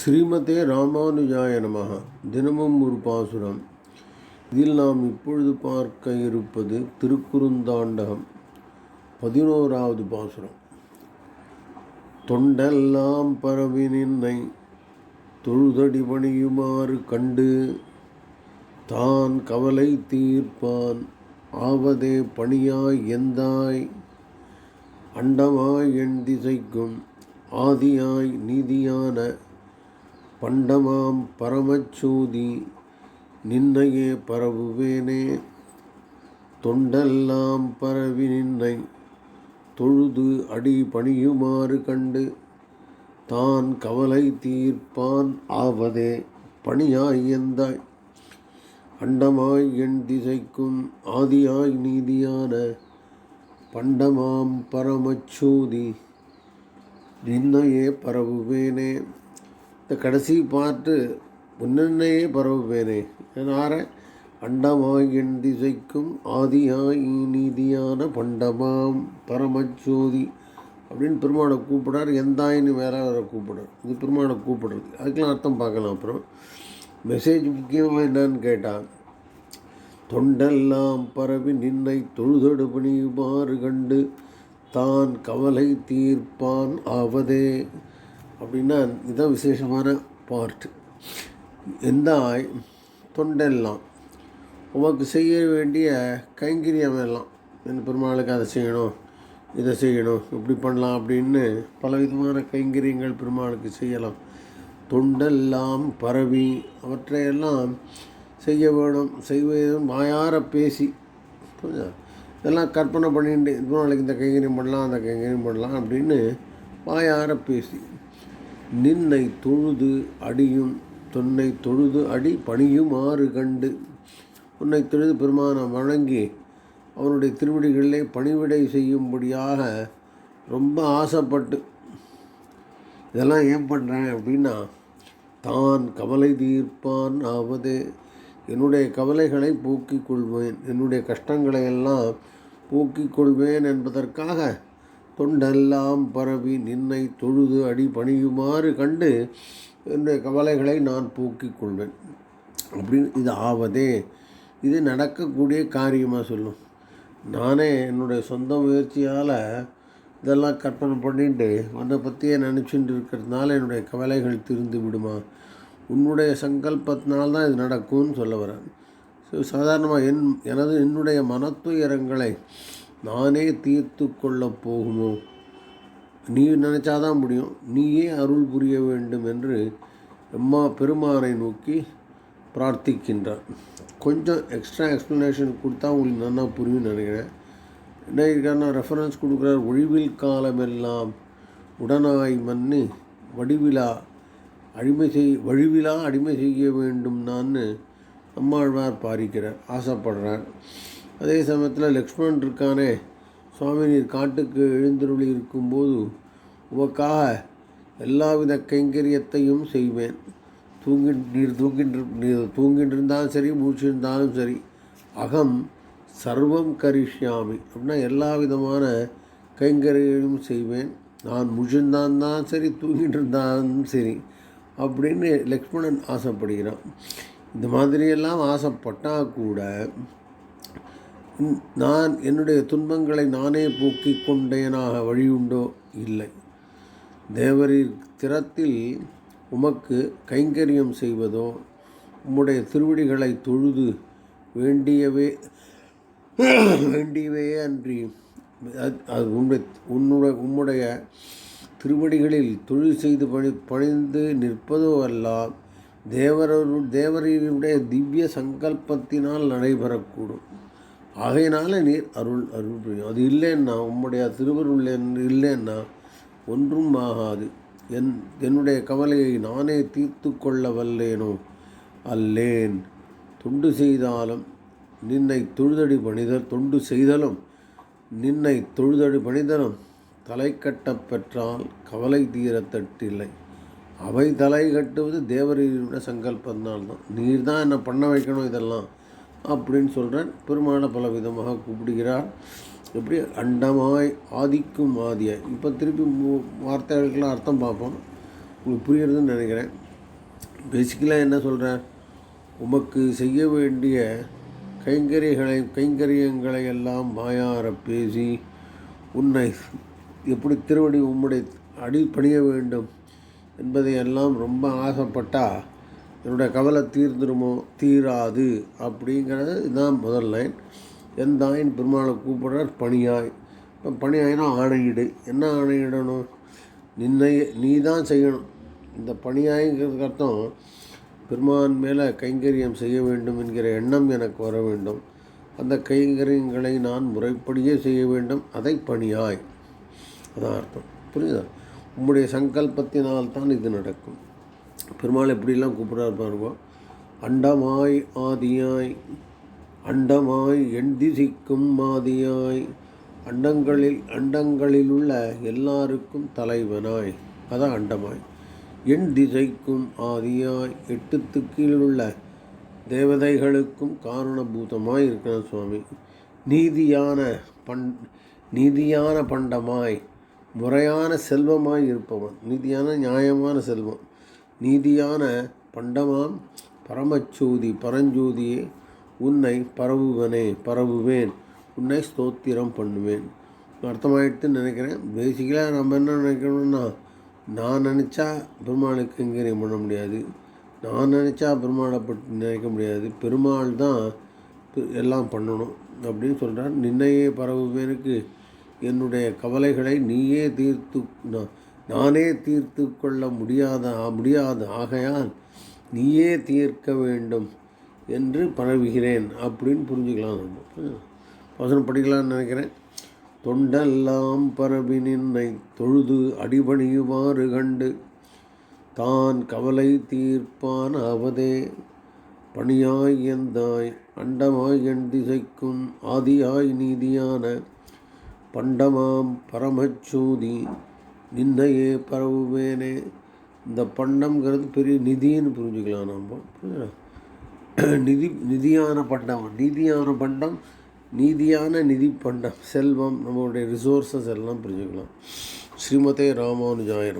ஸ்ரீமதே ராமானுஜாய நமக தினமும் ஒரு பாசுரம். இதில் நாம் இப்பொழுது பார்க்க இருப்பது திருக்குறுந்தாண்டகம் பதினோராவது பாசுரம். தொண்டெல்லாம் பரவி நின்னை தொழுதடி பணியுமாறு கண்டு தான் கவலை தீர்ப்பான் ஆவதே பணியாய் எந்தாய் அண்டமாய் என் திசைக்கும் ஆதியாய் நீதியான பண்டமாம் பரமச்சோதி நின்னையே பரவுவேனே. தொண்டெல்லாம் பரவி நின்னை தொழுது அடி பணியுமாறு கண்டு தான் கவலை தீர்ப்பான் ஆவதே பணியாய் எந்தாய். அண்டமாய் என் திசைக்கும் ஆதியாய் நீதியான பண்டமாம் பரமச்சோதி நின்னையே பரவுவேனே. இந்த கடைசி பாட்டு முன்னன்னையே பரவுவேனே என்னார அண்டமாய் என் திசைக்கும் ஆதியாய் நீதியான பண்டமாம் பரமச்சோதி அப்படின்னு பெருமானை கூப்பிடார். எந்தாயின்னு வேற வேற கூப்பிடுறார். இது பெருமானை கூப்பிடுறது. அதுக்கெல்லாம் அர்த்தம் பார்க்கலாம் அப்புறம். மெசேஜ் முக்கியமாக என்னன்னு கேட்டால் தொண்டெல்லாம் பரவி நின்னை தொழுதொடு பணியுமாறு கண்டு தான் கவலை தீர்ப்பான் ஆவதே. அப்படின்னா இதுதான் விசேஷமான பார்ட்டு எந்தாய் தொண்டெல்லாம். உமக்கு செய்ய வேண்டிய கைங்கரியம் எல்லாம் இந்த பெருமாளுக்கு அதை செய்யணும் இதை செய்யணும் இப்படி பண்ணலாம் அப்படின்னு பலவிதமான கைங்கரியங்கள் பெருமாளுக்கு செய்யலாம். தொண்டெல்லாம் பரவி அவற்றையெல்லாம் செய்ய வேணும் செய்வதும் வாயார பேசி. புரிஞ்சா இதெல்லாம் கற்பனை பண்ணிட்டு பெருமாளுக்கு நாளைக்கு இந்த கைங்கரியம் பண்ணலாம் அந்த கைங்கரியம் பண்ணலாம் அப்படின்னு வாயார பேசி. நின்னை தொழுது அடியும் தொன்னை தொழுது அடி பணியும் ஆறு கண்டு. உன்னை தொழுது பெருமானம் வணங்கி அவனுடைய திருவடிகளிலே பணிவிடை செய்யும்படியாக ரொம்ப ஆசைப்பட்டு. இதெல்லாம் ஏன் பண்ணுறேன் அப்படின்னா தான் கவலை தீர்ப்பான் ஆவது. என்னுடைய கவலைகளை போக்கிக் கொள்வேன். என்னுடைய கஷ்டங்களை எல்லாம் போக்கிக் கொள்வேன் என்பதற்காக தொண்டெல்லாம் பரவி நின்னை தொழுது அடி பணியுமாறு கண்டு என்னுடைய கவலைகளை நான் போக்கிக் கொள்வேன். அப்படின்னு இது ஆவதே. இது நடக்கக்கூடிய காரியமாக சொல்லும். நானே என்னுடைய சொந்த முயற்சியால் இதெல்லாம் கற்பனை பண்ணிட்டு உன்னை பற்றியே நினச்சிட்டு இருக்கிறதுனால என்னுடைய கவலைகள் திருந்து விடுமா? உன்னுடைய சங்கல்பத்தினால்தான் தான் இது நடக்கும்னு சொல்ல வரேன். ஸோ சாதாரணமாக என் எனது என்னுடைய மனத்துயரங்களை நானே தீர்த்து கொள்ளப் போகுமோ? நீ நினச்சாதான் முடியும். நீயே அருள் புரிய வேண்டும் என்று எம்மா பெருமானை நோக்கி பிரார்த்திக்கின்றார் கொஞ்சம் எக்ஸ்ட்ரா எக்ஸ்ப்ளனேஷன் கொடுத்தா உங்களுக்கு நல்லா புரியும் நினைக்கிறேன். என்ன இருக்காருன்னா ரெஃபரன்ஸ் கொடுக்குறார் ஒழிவில் காலமெல்லாம் உடனாய் மன்னி வடிவிலா அடிமை செய் வழிவிழா அடிமை செய்ய வேண்டும் நான் நம்மாழ்வார் பாரிக்கிறார் ஆசைப்படுறார். அதே சமயத்தில் லக்ஷ்மணன் இருக்கானே சுவாமி நீர் காட்டுக்கு எழுந்தருளி இருக்கும்போது உமக்காக எல்லாவித கைங்கரியத்தையும் செய்வேன். தூங்கி நீர் தூங்கின்று நீர் சரி மூச்சிருந்தாலும் சரி அகம் சர்வம் கரிஷ்யாமி அப்படின்னா எல்லா விதமான கைங்கரியங்களும் செய்வேன். நான் முழிச்சிருந்தான் தான் சரி தூங்கிட்டு இருந்தாலும் சரி அப்படின்னு லக்ஷ்மணன் ஆசைப்படுகிறான். இந்த மாதிரியெல்லாம் ஆசைப்பட்டால் கூட நான் என்னுடைய துன்பங்களை நானே போக்கிக் கொண்டேனாக வழியுண்டோ? இல்லை. தேவரின் திறத்தில் உமக்கு கைங்கரியம் செய்வதோ? உம்முடைய திருவடிகளை தொழுது வேண்டியவே வேண்டியவே அன்றி அது- அது உன்னுடைய உன்னுடைய உம்முடைய திருவடிகளில் தொழில் செய்து பணி பணிந்து நிற்பதோ அல்ல தேவரரு தேவரீருடைய திவ்ய சங்கல்பத்தினால் நடைபெறக்கூடும். ஆகையினால நீர் அருள் அருள் புரியும். அது இல்லைன்னா உம்முடைய திருவருள் என் இல்லைன்னா ஒன்றும் ஆகாது. என் என்னுடைய கவலையை நானே தீர்த்து கொள்ள வல்லேனோ? அல்லேன். தொண்டு செய்தாலும் நின்னை தொழுதடி பணிதல் தொண்டு செய்தலும் நின்னை தொழுதடி பணிதலும் தலை பெற்றால் கவலை தீரத்தட்டில்லை அவை தலை கட்டுவது தேவரீரோட சங்கல்பத்தினால்தான் நீர்தான் நீர் தான் என்ன பண்ண வைக்கணும் இதெல்லாம்? அப்படின்னு சொல்கிறேன் பெருமான பல விதமாக கூப்பிடுகிறார். எப்படி? அண்டமாய் ஆதிக்கும் ஆதியாய் இப்போ திருப்பி வார்த்தைகளுக்கெல்லாம் அர்த்தம் பார்ப்போம். உங்களுக்கு புரியுறதுன்னு நினைக்கிறேன். பேசிக்கலாக என்ன சொல்கிறார் உமக்கு செய்ய வேண்டிய கைங்கரியங்களை கைங்கரியங்களை எல்லாம் மாயார பேசி உன்னை எப்படி திருவடி உம்முடைய அடி பணிய வேண்டும் என்பதை எல்லாம் ரொம்ப ஆசைப்பட்டால் என்னுடைய கவலை தீர்ந்துருமோ? தீராது. அப்படிங்கிறது இதுதான் முதல் லைன் எந்தாயின் பெருமாளை கூப்பிடுறார் பணியாய். இப்போ பணியாயினா ஆணையிடு. என்ன ஆணையிடணும்? நின்னை நீ தான் செய்யணும். இந்த பணியாய்ங்கிறதுக்கு அர்த்தம் பெருமான் மேலே கைங்கரியம் செய்ய வேண்டும் என்கிற எண்ணம் எனக்கு வர வேண்டும். அந்த கைங்கரியங்களை நான் முறைப்படியே செய்ய வேண்டும். அதை பணியாய். அதான் அர்த்தம். புரியுதா? உம்முடைய சங்கல்பத்தினால் தான் இது நடக்கும். பெருமாள் எப்படிலாம் கூப்பிட்றாரு பாருங்க. அண்டமாய் ஆதியாய் அண்டமாய் எண் திசிக்கும் மாதியாய் அண்டங்களில் அண்டங்களில் உள்ள எல்லாருக்கும் தலைவனாய். அதான் அண்டமாய். எண் திசைக்கும் ஆதியாய் எட்டுத்து உள்ள தேவதைகளுக்கும் காரணபூதமாய் இருக்கிற சுவாமி. நீதியான பண் நீதியான பண்டமாய் முறையான செல்வமாய் இருப்பவன் நீதியான நியாயமான செல்வம். நீதியான பண்டமாம். பரமச்சோதி பரஞ்சோதியே உன்னை பரவுவனே பரவுவேன். உன்னை ஸ்தோத்திரம் பண்ணுவேன். அர்த்தமாயிடுத்துன்னு நினைக்கிறேன். பேசிக்கலாக நம்ம என்ன நினைக்கணும்னா நான் நினச்சா பெருமாளுக்கு இங்கே பண்ண முடியாது. நான் நினச்சா பெருமாளை பற்றி நினைக்க முடியாது. பெருமாள் தான் எல்லாம் பண்ணணும் அப்படின்னு சொல்கிறார் நின்னையே பரவுவேனுக்கு என்னுடைய கவலைகளை நீயே தீர்த்து நான் நானே தீர்த்து கொள்ள முடியாத முடியாது. ஆகையால் நீயே தீர்க்க வேண்டும் என்று பரவுகிறேன் அப்படின்னு புரிஞ்சுக்கலாம் நம்ம. வசனம் படிக்கலாம்னு நினைக்கிறேன். தொண்டெல்லாம் பரவி நின்னை தொழுது அடிபணியுமாறு கண்டு தான் கவலை தீர்ப்பான் அவதே பணியாய் எந்தாய் அண்டமாய் என் திசைக்கும் ஆதியாய் நீதியான பண்டமாம் பரமச்சோதி நின்னையே பரவுவேனே. இந்த பண்டம்ங்கிறது பெரிய நிதின்னு புரிஞ்சுக்கலாம் நம்ம. புரியுதா? நிதி நிதியான பண்டம் நிதியான பண்டம் நீதியான நிதி பண்டம் செல்வம் நம்மளுடைய ரிசோர்ஸஸ் எல்லாம் புரிஞ்சுக்கலாம். ஸ்ரீமதே ராமானுஜாய